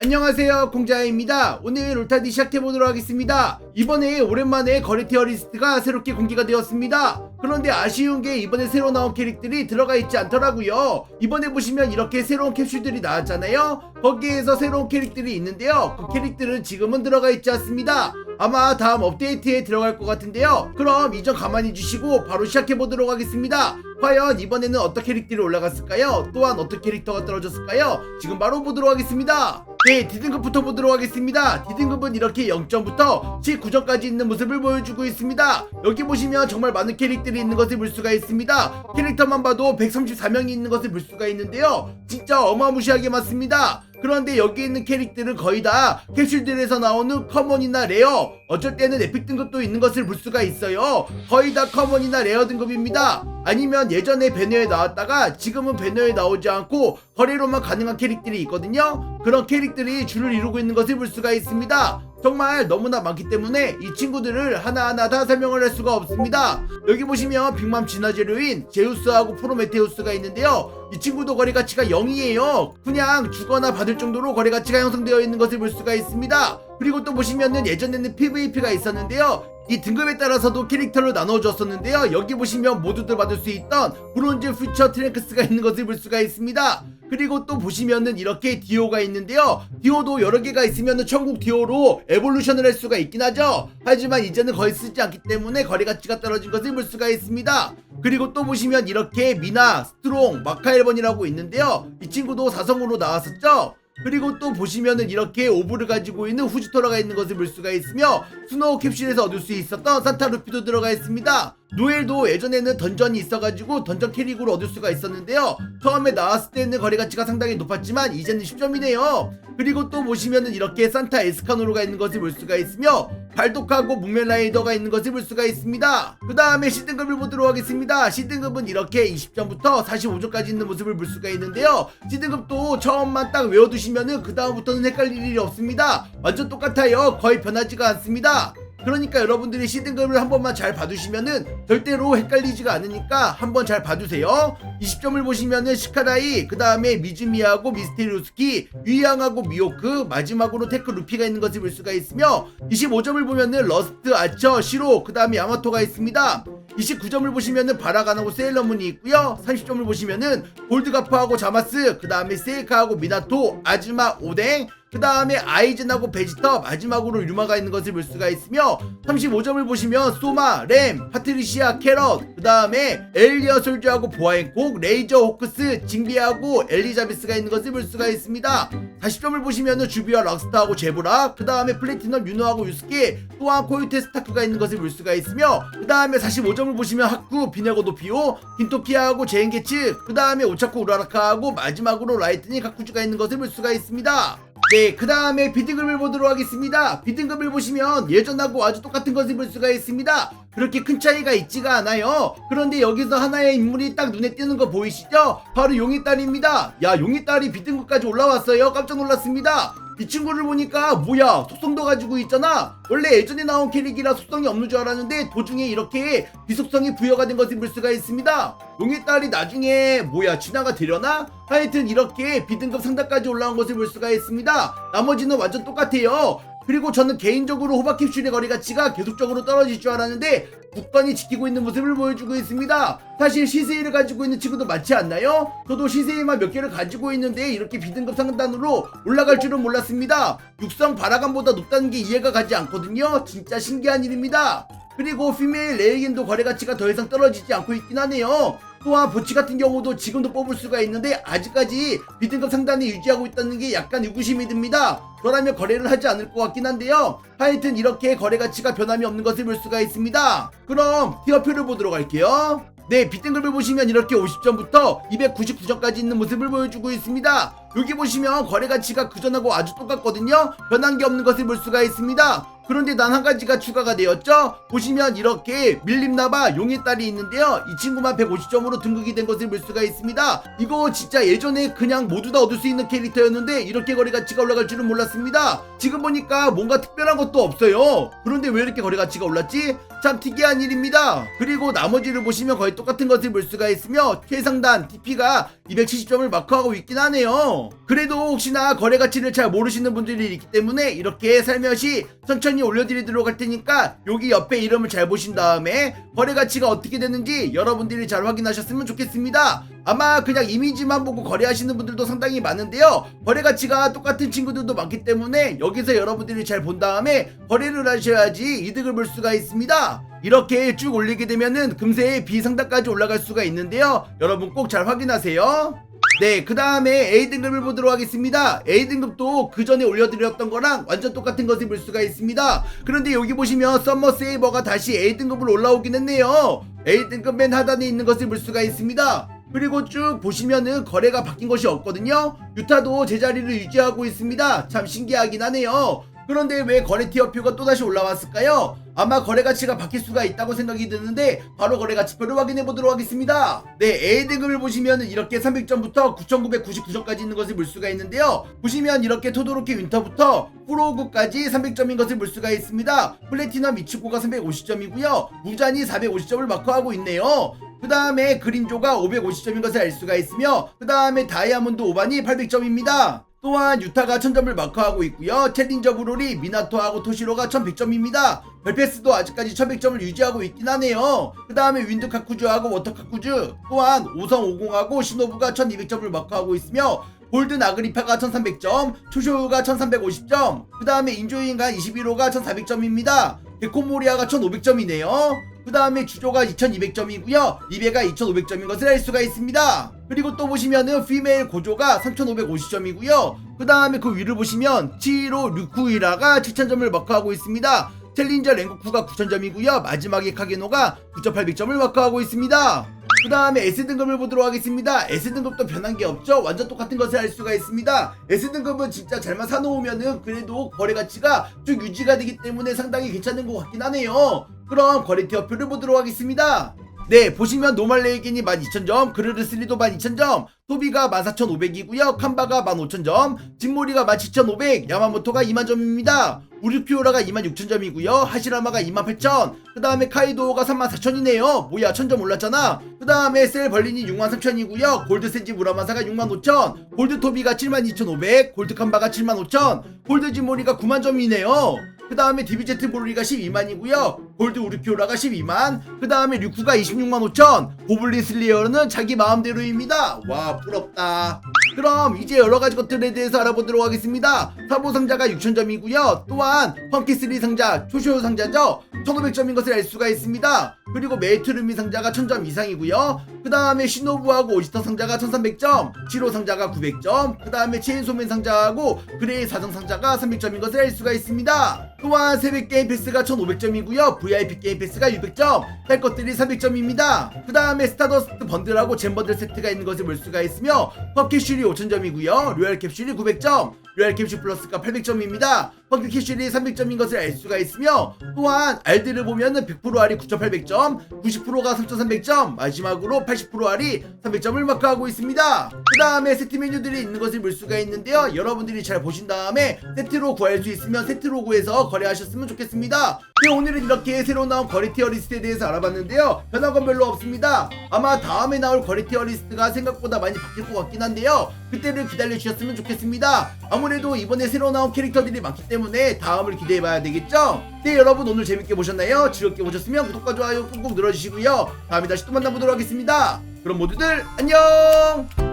안녕하세요 공자입니다. 오늘 울타디 시작해보도록 하겠습니다. 이번에 오랜만에 거래 티어 리스트가 새롭게 공개가 되었습니다. 그런데 아쉬운 게 이번에 새로 나온 캐릭들이 들어가 있지 않더라고요. 이번에 보시면 이렇게 새로운 캡슐들이 나왔잖아요. 거기에서 새로운 캐릭들이 있는데요. 그 캐릭들은 지금은 들어가 있지 않습니다. 아마 다음 업데이트에 들어갈 것 같은데요. 그럼 이점 가만히 주시고 바로 시작해보도록 하겠습니다. 과연 이번에는 어떤 캐릭터이 올라갔을까요? 또한 어떤 캐릭터가 떨어졌을까요? 지금 바로 보도록 하겠습니다. 네, D등급부터 보도록 하겠습니다. D등급은 이렇게 0점부터 19점까지 있는 모습을 보여주고 있습니다. 여기 보시면 정말 많은 캐릭ter이 있는 것을 볼 수가 있습니다. 캐릭터만 봐도 134명이 있는 것을 볼 수가 있는데요. 진짜 어마무시하게 많습니다. 그런데 여기 있는 캐릭ter은 거의 다 캡슐들에서 나오는 커먼이나 레어. 어쩔 때는 에픽 등급도 있는 것을 볼 수가 있어요. 거의 다 커먼이나 레어 등급입니다. 아니면 예전에 배너에 나왔다가 지금은 배너에 나오지 않고 거래로만 가능한 캐릭ter이 있거든요. 그런 캐릭ter이 줄을 이루고 있는 것을 볼 수가 있습니다 정말 너무나 많기 때문에 이 친구들을 하나하나 다 설명을 할 수가 없습니다. 여기 보시면 빅맘 진화 재료인 제우스하고 프로메테우스가 있는데요. 이 친구도 거래 가치가 0이에요. 그냥 주거나 받을 정도로 거래 가치가 형성되어 있는 것을 볼 수가 있습니다. 그리고 또 보시면은 예전에는 PVP가 있었는데요. 이 등급에 따라서도 캐릭터를 나눠줬었는데요. 여기 보시면 모두들 받을 수 있던 브론즈 퓨처 트랭크스가 있는 것을 볼 수가 있습니다. 그리고 또 보시면은 이렇게 디오가 있는데요. 디오도 여러 개가 있으면은 천국 디오로 에볼루션을 할 수가 있긴 하죠. 하지만 이제는 거의 쓰지 않기 때문에 거래 가치가 떨어진 것을 볼 수가 있습니다. 그리고 또 보시면 이렇게 미나, 스트롱, 마카엘번이라고 있는데요. 이 친구도 사성으로 나왔었죠. 그리고 또 보시면은 이렇게 오브를 가지고 있는 후지토라가 있는 것을 볼 수가 있으며 스노우 캡슐에서 얻을 수 있었던 산타 루피도 들어가 있습니다. 노엘도 예전에는 던전이 있어가지고 던전 캐릭으로 얻을 수가 있었는데요. 처음에 나왔을 때는 거래 가치가 상당히 높았지만 이제는 10점이네요. 그리고 또 보시면은 이렇게 산타 에스카노로가 있는 것을 볼 수가 있으며 발독하고 문멜라이더가 있는 것을 볼 수가 있습니다. 그 다음에 C등급을 보도록 하겠습니다. C등급은 이렇게 20점부터 45점까지 있는 모습을 볼 수가 있는데요. C등급도 처음만 딱 외워두시면은 그 다음부터는 헷갈릴 일이 없습니다. 완전 똑같아요. 거의 변하지가 않습니다. 그러니까 여러분들이 C등급을 한 번만 잘 봐두시면은 절대로 헷갈리지가 않으니까 한번 잘 봐두세요. 20점을 보시면은 시카다이, 그 다음에 미즈미하고 미스테리오스키, 유이양하고 미오크, 마지막으로 테크 루피가 있는 것을 볼 수가 있으며 25점을 보면은 러스트, 아처, 시로, 그 다음에 야마토가 있습니다. 29점을 보시면은 바라가나고 세일러문이 있고요. 30점을 보시면은 골드가프하고 자마스, 그 다음에 세이카하고 미나토, 아즈마, 오뎅, 그 다음에 아이젠하고 베지터 마지막으로 유마가 있는 것을 볼 수가 있으며 35점을 보시면 소마, 램, 파트리시아, 캐럿 그 다음에 엘리어 솔즈하고 보아행콕, 레이저, 호크스, 징비하고 엘리자베스가 있는 것을 볼 수가 있습니다. 40점을 보시면은 주비와 락스타하고 제브라 그 다음에 플래티넘 유노하고 유스케 또한 코요테 스타크가 있는 것을 볼 수가 있으며 그 다음에 45점을 보시면 하쿠, 비네고 도피오, 긴토키아하고 제인게츠 그 다음에 오차쿠 우라라카하고 마지막으로 라이트닝 가쿠주가 있는 것을 볼 수가 있습니다 네, 그 다음에 비등급을 보도록 하겠습니다. 비등급을 보시면 예전하고 아주 똑같은 것을 볼 수가 있습니다. 그렇게 큰 차이가 있지가 않아요. 그런데 여기서 하나의 인물이 딱 눈에 띄는 거 보이시죠? 바로 용의 딸입니다. 야, 용의 딸이 비등급까지 올라왔어요. 깜짝 놀랐습니다. 이 친구를 보니까 뭐야 속성도 가지고 있잖아. 원래 예전에 나온 캐릭이라 속성이 없는 줄 알았는데 도중에 이렇게 비속성이 부여가 된 것을 볼 수가 있습니다. 용의 딸이 나중에 뭐야 진화가 되려나? 하여튼 이렇게 비등급 상단까지 올라온 것을 볼 수가 있습니다. 나머지는 완전 똑같아요 그리고 저는 개인적으로 호박 캡슐의 거리 가치가 계속적으로 떨어질 줄 알았는데 굳건히 지키고 있는 모습을 보여주고 있습니다. 사실 시세이를 가지고 있는 친구도 많지 않나요? 저도 시세이만 몇 개를 가지고 있는데 이렇게 비등급 상단으로 올라갈 줄은 몰랐습니다. 육성 바라감보다 높다는 게 이해가 가지 않거든요. 진짜 신기한 일입니다. 그리고 피메일 레이겐도 거래 가치가 더 이상 떨어지지 않고 있긴 하네요. 또한 보치 같은 경우도 지금도 뽑을 수가 있는데 아직까지 비등급 상단에 유지하고 있다는 게 약간 의구심이 듭니다. 저라면 거래를 하지 않을 것 같긴 한데요. 하여튼 이렇게 거래 가치가 변함이 없는 것을 볼 수가 있습니다. 그럼 티어표를 보도록 할게요. 네, 비등급을 보시면 이렇게 50점부터 299점까지 있는 모습을 보여주고 있습니다. 여기 보시면 거래 가치가 그전하고 아주 똑같거든요. 변한 게 없는 것을 볼 수가 있습니다. 그런데 난 한 가지가 추가가 되었죠. 보시면 이렇게 밀림나바 용의 딸이 있는데요. 이 친구만 150점으로 등극이 된 것을 볼 수가 있습니다. 이거 진짜 예전에 그냥 모두 다 얻을 수 있는 캐릭터였는데 이렇게 거래 가치가 올라갈 줄은 몰랐습니다. 지금 보니까 뭔가 특별한 것도 없어요. 그런데 왜 이렇게 거래 가치가 올랐지? 참 특이한 일입니다. 그리고 나머지를 보시면 거의 똑같은 것을 볼 수가 있으며 최상단 TP가 270점을 마크하고 있긴 하네요. 그래도 혹시나 거래 가치를 잘 모르시는 분들이 있기 때문에 이렇게 살며시 천천히 올려드리도록 할 테니까 여기 옆에 이름을 잘 보신 다음에 거래 가치가 어떻게 되는지 여러분들이 잘 확인하셨으면 좋겠습니다. 아마 그냥 이미지만 보고 거래하시는 분들도 상당히 많은데요. 거래 가치가 똑같은 친구들도 많기 때문에 여기서 여러분들이 잘 본 다음에 거래를 하셔야지 이득을 볼 수가 있습니다. 이렇게 쭉 올리게 되면은 금세 비상단까지 올라갈 수가 있는데요. 여러분 꼭 잘 확인하세요. 네, 그 다음에 A등급을 보도록 하겠습니다. A등급도 그 전에 올려드렸던 거랑 완전 똑같은 것을 볼 수가 있습니다. 그런데 여기 보시면 썸머 세이버가 다시 A등급으로 올라오긴 했네요. A등급 맨 하단에 있는 것을 볼 수가 있습니다. 그리고 쭉 보시면은 거래가 바뀐 것이 없거든요. 유타도 제자리를 유지하고 있습니다. 참 신기하긴 하네요. 그런데 왜 거래 티어표가 또다시 올라왔을까요? 아마 거래 가치가 바뀔 수가 있다고 생각이 드는데 바로 거래 가치표를 확인해 보도록 하겠습니다. 네, A등급을 보시면 이렇게 300점부터 9,999점까지 있는 것을 볼 수가 있는데요. 보시면 이렇게 토도로키 윈터부터 프로그까지 300점인 것을 볼 수가 있습니다. 플래티넘 미츠코가 350점이고요. 무잔이 450점을 마크하고 있네요. 그 다음에 그린조가 550점인 것을 알 수가 있으며 그 다음에 다이아몬드 오반이 800점입니다. 또한 유타가 1000점을 마크하고 있고요. 챌린저 브롤이 미나토하고 토시로가 1100점입니다. 별패스도 아직까지 1100점을 유지하고 있긴 하네요. 그 다음에 윈드 카쿠즈하고 워터 카쿠즈 또한 5성 50하고 시노부가 1200점을 마크하고 있으며 골든 아그리파가 1300점, 초쇼우가 1350점, 그 다음에 인조인간 21호가 1400점입니다. 데코모리아가 1500점이네요. 그 다음에 주조가 2200점이고요. 리베가 2500점인 것을 알 수가 있습니다. 그리고 또 보시면은 피메일 고조가 3550점이고요. 그 다음에 그 위를 보시면 치히로 류쿠이라가 7000점을 마크하고 있습니다. 챌린저 랭고쿠가 9000점이고요. 마지막에 카게노가 9800점을 마크하고 있습니다. 그 다음에 S등급을 보도록 하겠습니다. S등급도 변한 게 없죠? 완전 똑같은 것을 알 수가 있습니다. S등급은 진짜 잘만 사놓으면은 그래도 거래 가치가 쭉 유지가 되기 때문에 상당히 괜찮은 것 같긴 하네요. 그럼 거래 티어표를 보도록 하겠습니다. 네, 보시면 노말 레이겐이 12,000점, 그르르슬리도 12,000점, 토비가 14,500이고요, 칸바가 15,000점, 진모리가 17,500, 야마모토가 2만점입니다. 우르피오라가 26,000점이고요, 하시라마가 28,000, 그 다음에 카이도가 34,000이네요. 뭐야, 1,000점 올랐잖아. 그 다음에 셀 벌린이 63,000이고요, 골드 센지 무라마사가 65,000, 골드 토비가 72,500, 골드 칸바가 75,000, 골드 진모리가 9만점이네요. 그 다음에 디비제트 볼리가 12만이고요. 골드 우르피오라가 12만. 그 다음에 류쿠가 26만 5천. 고블린 슬리어는 자기 마음대로입니다. 와 부럽다. 그럼 이제 여러 가지 것들에 대해서 알아보도록 하겠습니다. 사보 상자가 6,000점이고요. 또한 펑키스리 상자, 초쇼 상자죠. 1,500점인 것을 알 수가 있습니다. 그리고 메이트루미 상자가 1000점 이상이고요. 그 다음에 시노부하고 오지터 상자가 1300점, 지로 상자가 900점, 그 다음에 체인소맨 상자하고 그레이 사정 상자가 300점인 것을 알 수가 있습니다. 또한 새벽 게임 패스가 1500점이고요. VIP 게임 패스가 600점, 할 것들이 300점입니다. 그 다음에 스타더스트 번들하고 잼 번들 세트가 있는 것을 볼 수가 있으며 퍼캐슐이 5000점이고요. 로얄 캡슐이 900점, 로얄 캡슐 플러스가 800점입니다. 퍼캐 캡슐이 300점인 것을 알 수가 있으며 또한 알들을 보면은 100% 알이 9800점, 90%가 3300점, 마지막으로 80% 알이 300점을 마크하고 있습니다. 그 다음에 세트 메뉴들이 있는 것을 볼 수가 있는데요. 여러분들이 잘 보신 다음에 세트로 구할 수 있으면 세트로 구해서 거래하셨으면 좋겠습니다. 네, 오늘은 이렇게 새로 나온 거래 티어 리스트에 대해서 알아봤는데요. 변한 건 별로 없습니다. 아마 다음에 나올 거래 티어 리스트가 생각보다 많이 바뀔 것 같긴 한데요. 그때를 기다려 주셨으면 좋겠습니다. 아무래도 이번에 새로 나온 캐릭터들이 많기 때문에 다음을 기대해 봐야 되겠죠? 네, 여러분 오늘 재밌게 보셨나요? 즐겁게 보셨으면 구독과 좋아요 꾹꾹 눌러주시고요. 다음에 다시 또 만나보도록 하겠습니다. 그럼 모두들 안녕!